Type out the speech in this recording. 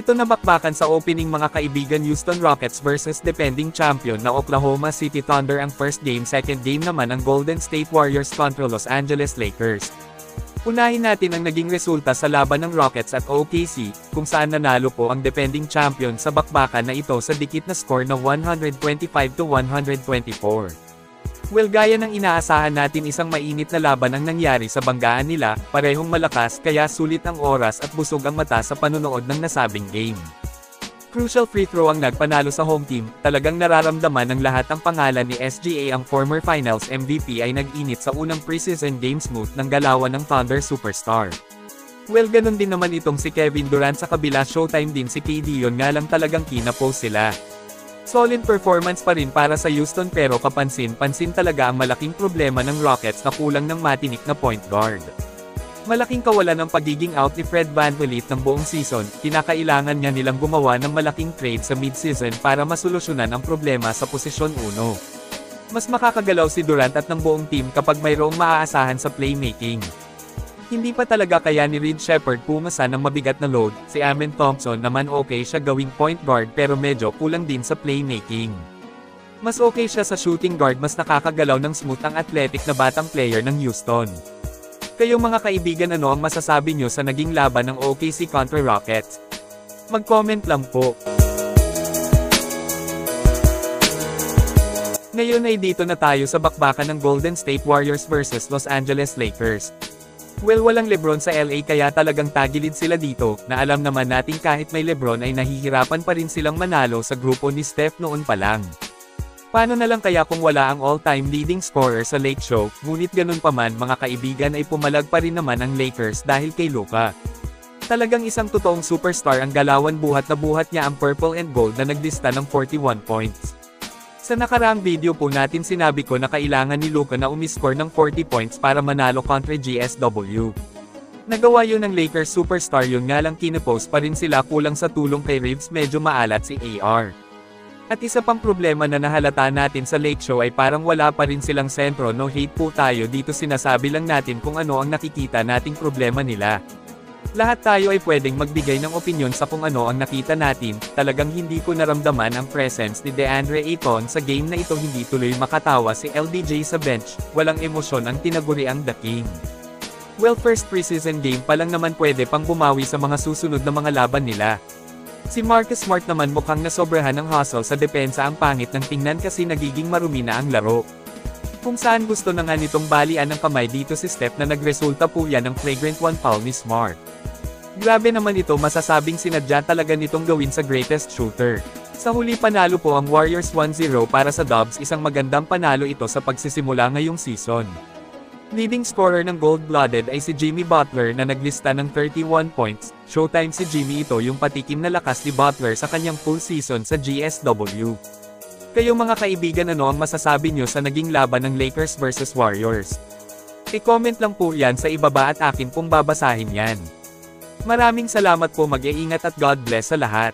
Ito na bakbakan sa opening mga kaibigan Houston Rockets versus defending champion na Oklahoma City Thunder ang first game second game naman ang Golden State Warriors kontra Los Angeles Lakers. Unahin natin ang naging resulta sa laban ng Rockets at OKC, kung saan nanalo po ang defending champion sa bakbakan na ito sa dikit na score na 125 to 124. Well gaya ng inaasahan natin isang mainit na laban ang nangyari sa banggaan nila, parehong malakas kaya sulit ang oras at busog ang mata sa panonood ng nasabing game. Crucial free throw ang nagpanalo sa home team, talagang nararamdaman ng lahat ang pangalan ni SGA ang former finals MVP ay nag-init sa unang preseason game smooth ng galawan ng Thunder superstar. Well ganun din naman itong si Kevin Durant sa kabila showtime din si KD yun nga lang talagang kinapost sila. Solid performance pa rin para sa Houston pero kapansin-pansin talaga ang malaking problema ng Rockets na kulang ng matinik na point guard. Malaking kawalan ng pagiging out ni Fred VanVleet ng buong season, kinakailangan niya nilang gumawa ng malaking trade sa mid-season para masolusyonan ang problema sa posisyon 1. Mas makakagalaw si Durant at ng buong team kapag mayroong maaasahan sa playmaking. Hindi pa talaga kaya ni Reed Shepard pumasa ng mabigat na load, si Amen Thompson naman okay siya gawing point guard pero medyo kulang din sa playmaking. Mas okay siya sa shooting guard mas nakakagalaw ng smooth ang athletic na batang player ng Houston. Kayong mga kaibigan ano ang masasabi nyo sa naging laban ng OKC contra Rockets? Mag-comment lang po. Ngayon ay dito na tayo sa bakbakan ng Golden State Warriors versus Los Angeles Lakers. Well walang Lebron sa LA kaya talagang tagilid sila dito, na alam naman natin kahit may Lebron ay nahihirapan pa rin silang manalo sa grupo ni Steph noon pa lang. Paano na lang kaya kung wala ang all-time leading scorer sa Lake Show, ngunit ganun pa man mga kaibigan ay pumalag pa rin naman ang Lakers dahil kay Luka. Talagang isang totoong superstar ang galawan buhat na buhat niya ang purple and gold na naglista ng 41 points. Sa nakaraang video po natin sinabi ko na kailangan ni Luka na umiscore ng 40 points para manalo kontra GSW. Nagawa yun ng Lakers superstar yun nga lang kinapost pa rin sila kulang sa tulong kay Reeves medyo maalat si AR. At isa pang problema na nahalata natin sa Lake Show ay parang wala pa rin silang sentro no hate po tayo dito sinasabi lang natin kung ano ang nakikita nating problema nila. Lahat tayo ay pwedeng magbigay ng opinion sa kung ano ang nakita natin, talagang hindi ko naramdaman ang presence ni DeAndre Ayton sa game na ito hindi tuloy makatawa si LDJ sa bench, walang emosyon ang tinaguri ang The King. Well first preseason game pa lang naman pwede pang bumawi sa mga susunod na mga laban nila. Si Marcus Smart naman mukhang nasobrahan ng hustle sa depensa ang pangit ng tingnan kasi nagiging marumi na ang laro. Kung saan gusto na nga nitong balian ng kamay dito si Steph na nagresulta po yan ng flagrant one foul ni Smart. Grabe naman ito masasabing sinadya talaga nitong gawin sa greatest shooter. Sa huli panalo po ang Warriors 1-0 para sa Dubs isang magandang panalo ito sa pagsisimula ngayong season. Leading scorer ng gold-blooded ay si Jimmy Butler na naglista ng 31 points. Showtime si Jimmy ito yung patikim na lakas ni Butler sa kanyang full season sa GSW. Kayong mga kaibigan ano ang masasabi nyo sa naging laban ng Lakers versus Warriors? I-comment lang po yan sa ibaba at akin pong babasahin yan. Maraming salamat po mag-iingat at God bless sa lahat.